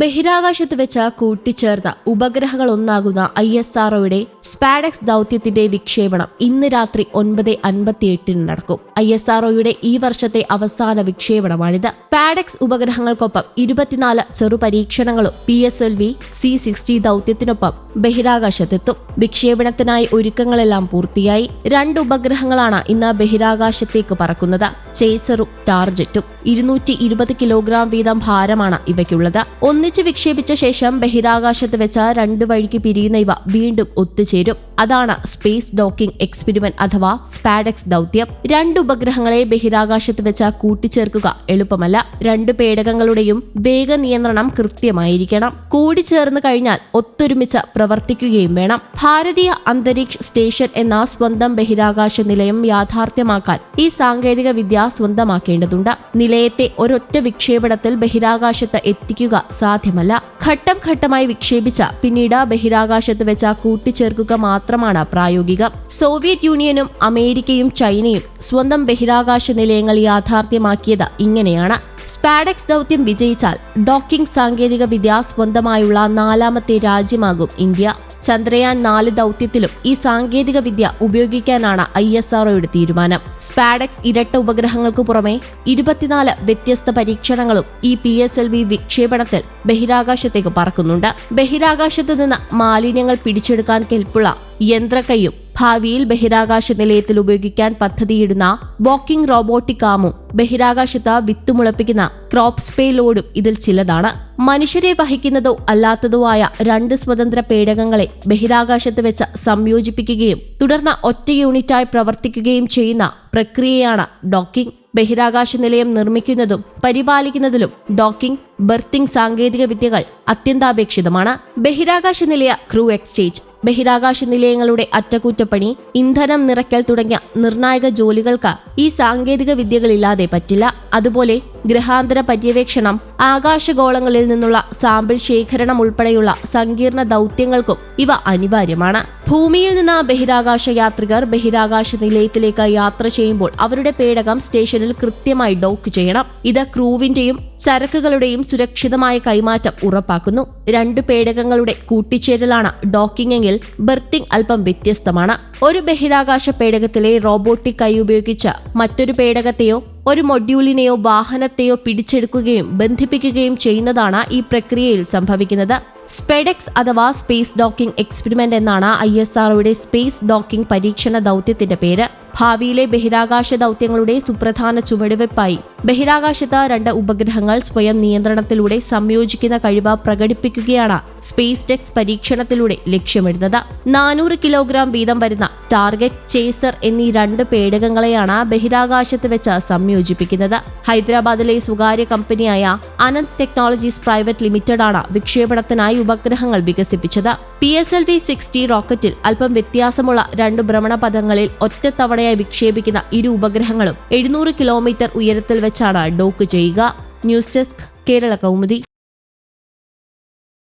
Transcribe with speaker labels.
Speaker 1: ബഹിരാകാശത്ത് വെച്ച് കൂട്ടിച്ചേർത്ത ഉപഗ്രഹങ്ങളൊന്നാകുന്ന ഐ എസ് ആർഒയുടെ സ്പാഡക്സ് ദൗത്യത്തിന്റെ വിക്ഷേപണം ഇന്ന് രാത്രി ഒൻപത് അൻപത്തിയെട്ടിന് നടക്കും. ഐ എസ് ആർഒയുടെ ഈ വർഷത്തെ അവസാന വിക്ഷേപണമാണിത്. പാഡക്സ് ഉപഗ്രഹങ്ങൾക്കൊപ്പം ഇരുപത്തിനാല് ചെറു പരീക്ഷണങ്ങളും P S L V C sixty ദൗത്യത്തിനൊപ്പം ബഹിരാകാശത്തെത്തും. വിക്ഷേപണത്തിനായി ഒരുക്കങ്ങളെല്ലാം പൂർത്തിയായി. രണ്ട് ഉപഗ്രഹങ്ങളാണ് ഇന്ന് ബഹിരാകാശത്തേക്ക് പറക്കുന്നത്. ചേസറും ടാർജറ്റും. ഇരുന്നൂറ്റി ഇരുപത് കിലോഗ്രാം വീതം ഭാരമാണ് ഇവയ്ക്കുള്ളത്. ഒന്നിച്ച് വിക്ഷേപിച്ച ശേഷം ബഹിരാകാശത്ത് വെച്ച രണ്ട് വഴിക്ക് പിരിയുന്ന ഇവ വീണ്ടും ഒത്തുചേരും. അതാണ് സ്പേസ് ഡോക്കിംഗ് എക്സ്പെരിമെന്റ് അഥവാ സ്പാഡക്സ് ദൗത്യം. രണ്ട് ഉപഗ്രഹങ്ങളെ ബഹിരാകാശത്ത് വെച്ച കൂട്ടിച്ചേർക്കുക എളുപ്പമല്ല. രണ്ട് പേടകങ്ങളുടെയും വേഗ നിയന്ത്രണം കൃത്യമായിരിക്കണം. കൂടിച്ചേർന്ന് കഴിഞ്ഞാൽ ഒത്തൊരുമിച്ച് പ്രവർത്തിക്കുകയും വേണം. ഭാരതീയ അന്തരീക്ഷ സ്റ്റേഷൻ എന്ന സ്വന്തം ബഹിരാകാശ നിലയം യാഥാർത്ഥ്യമാക്കാൻ ഈ സാങ്കേതിക വിദ്യ സ്വന്തമാക്കേണ്ടതുണ്ട്. നിലയത്തെ ഒരൊറ്റ വിക്ഷേപണത്തിൽ ബഹിരാകാശത്ത് എത്തിക്കുക സാധ്യമല്ല. ഘട്ടം ഘട്ടമായി വിക്ഷേപിച്ച പിന്നീട് ബഹിരാകാശത്ത് വെച്ച കൂട്ടിച്ചേർക്കുക മാത്രമാണ് പ്രായോഗികം. സോവിയറ്റ് യൂണിയനും അമേരിക്കയും ചൈനയും സ്വന്തം ബഹിരാകാശ നിലയങ്ങൾ യാഥാർത്ഥ്യമാക്കിയത് ഇങ്ങനെയാണ്. സ്പാഡക്സ് ദൗത്യം വിജയിച്ചാൽ ഡോക്കിംഗ് സാങ്കേതിക വിദ്യ സ്വന്തമായുള്ള നാലാമത്തെ രാജ്യമാകും ഇന്ത്യ. ചന്ദ്രയാൻ നാല് ദൗത്യത്തിലും ഈ സാങ്കേതിക വിദ്യ ഉപയോഗിക്കാനാണ് ഐ എസ് ആർഒയുടെ തീരുമാനം. സ്പാഡക്സ് ഇരട്ട ഉപഗ്രഹങ്ങൾക്ക് പുറമെ ഇരുപത്തിനാല് വ്യത്യസ്ത പരീക്ഷണങ്ങളും ഈ പി എസ് എൽ വി വിക്ഷേപണത്തിൽ ബഹിരാകാശത്തേക്ക് പറക്കുന്നുണ്ട്. ബഹിരാകാശത്ത് നിന്ന് മാലിന്യങ്ങൾ പിടിച്ചെടുക്കാൻ കെൽപ്പുള്ള യന്ത്രക്കൈയും ഭാവിയിൽ ബഹിരാകാശ നിലയത്തിൽ ഉപയോഗിക്കാൻ പദ്ധതിയിടുന്ന വാക്കിംഗ് റോബോട്ടിക് ആമും ബഹിരാകാശത്ത് വിത്തുമുളപ്പിക്കുന്ന ക്രോപ്പ് സ്പേ ലോഡും ഇതിൽ ചിലതാണ്. മനുഷ്യരെ വഹിക്കുന്നതോ അല്ലാത്തതോ ആയ രണ്ട് സ്വതന്ത്ര പേടകങ്ങളെ ബഹിരാകാശത്ത് വെച്ച് സംയോജിപ്പിക്കുകയും തുടർന്ന് ഒറ്റ യൂണിറ്റായി പ്രവർത്തിക്കുകയും ചെയ്യുന്ന പ്രക്രിയയാണ് ഡോക്കിംഗ് ബഹിരാകാശ നിലയം നിർമ്മിക്കുന്നതും പരിപാലിക്കുന്നതിലും ഡോക്കിംഗ് ബർത്തിംഗ് സാങ്കേതിക വിദ്യകൾ അത്യന്താപേക്ഷിതമാണ്. ബഹിരാകാശ നിലയ ക്രൂ എക്സ്ചേഞ്ച് ബഹിരാകാശ നിലയങ്ങളുടെ അറ്റകുറ്റപ്പണി ഇന്ധനം നിറയ്ക്കൽ തുടങ്ങിയ നിർണായക ജോലികൾക്ക് ഈ സാങ്കേതിക വിദ്യകളില്ലാതെ പറ്റില്ല. അതുപോലെ ഗ്രഹാന്തര പര്യവേക്ഷണം ആകാശഗോളങ്ങളിൽ നിന്നുള്ള സാമ്പിൾ ശേഖരണം ഉൾപ്പെടെയുള്ള സങ്കീർണ ദൗത്യങ്ങൾക്കും ഇവ അനിവാര്യമാണ്. ഭൂമിയിൽ നിന്ന് ബഹിരാകാശ യാത്രികർ ബഹിരാകാശ നിലയത്തിലേക്ക് യാത്ര ചെയ്യുമ്പോൾ അവരുടെ പേടകം സ്റ്റേഷനിൽ കൃത്യമായി ഡോക്ക് ചെയ്യണം. ഇത് ക്രൂവിന്റെയും ചരക്കുകളുടെയും സുരക്ഷിതമായ കൈമാറ്റം ഉറപ്പാക്കുന്നു. രണ്ട് പേടകങ്ങളുടെ കൂട്ടിച്ചേരലാണ് ഡോക്കിംഗ് എങ്കിൽ ബർത്തിംഗ് അല്പം വ്യത്യസ്തമാണ്. ഒരു ബഹിരാകാശ പേടകത്തിലെ റോബോട്ടിക് കൈ ഉപയോഗിച്ച് മറ്റൊരു പേടകത്തെയോ ഒരു മൊഡ്യൂളിനെയോ വാഹനത്തെയോ പിടിച്ചെടുക്കുകയും ബന്ധിപ്പിക്കുകയും ചെയ്യുന്നതാണ് ഈ പ്രക്രിയയിൽ സംഭവിക്കുന്നത്. സ്പെഡെക്സ് അഥവാ സ്പേസ് ഡോക്കിംഗ് എക്സ്പെരിമെന്റ് എന്നാണ് ഐ എസ് ആർഒയുടെ സ്പേസ് ഡോക്കിംഗ് പരീക്ഷണ ദൗത്യത്തിന്റെ പേര്. ഭാവിയിലെ ബഹിരാകാശ ദൗത്യങ്ങളുടെ സുപ്രധാന ചുവടുവെപ്പായി. ബഹിരാകാശത്ത് രണ്ട് ഉപഗ്രഹങ്ങൾ സ്വയം നിയന്ത്രണത്തിലൂടെ സംയോജിക്കുന്ന കഴിവ് പ്രകടിപ്പിക്കുകയാണ് സ്പേസ് ടെക്സ് പരീക്ഷണത്തിലൂടെ ലക്ഷ്യമിടുന്നത്. നാനൂറ് കിലോഗ്രാം വീതം വരുന്ന ടാർഗറ്റ് ചേസർ എന്നീ രണ്ട് പേടകങ്ങളെയാണ് ബഹിരാകാശത്ത് വെച്ച് സംയോജിപ്പിക്കുന്നത്. ഹൈദരാബാദിലെ സ്വകാര്യ കമ്പനിയായ അനന്ത് ടെക്നോളജീസ് പ്രൈവറ്റ് ലിമിറ്റഡ് ആണ് വിക്ഷേപണത്തിനായി ഉപഗ്രഹങ്ങൾ വികസിപ്പിച്ചത്. P S L V sixty റോക്കറ്റിൽ അല്പം വ്യത്യാസമുള്ള രണ്ട് ഭ്രമണപഥങ്ങളിൽ ഒറ്റത്തവണയായി വിക്ഷേപിക്കുന്ന ഇരു ഉപഗ്രഹങ്ങളും എഴുന്നൂറ് കിലോമീറ്റർ ഉയരത്തിൽ വെച്ചാണ് ഡോക്ക് ചെയ്യുക. News desk Kerala Kaumudi.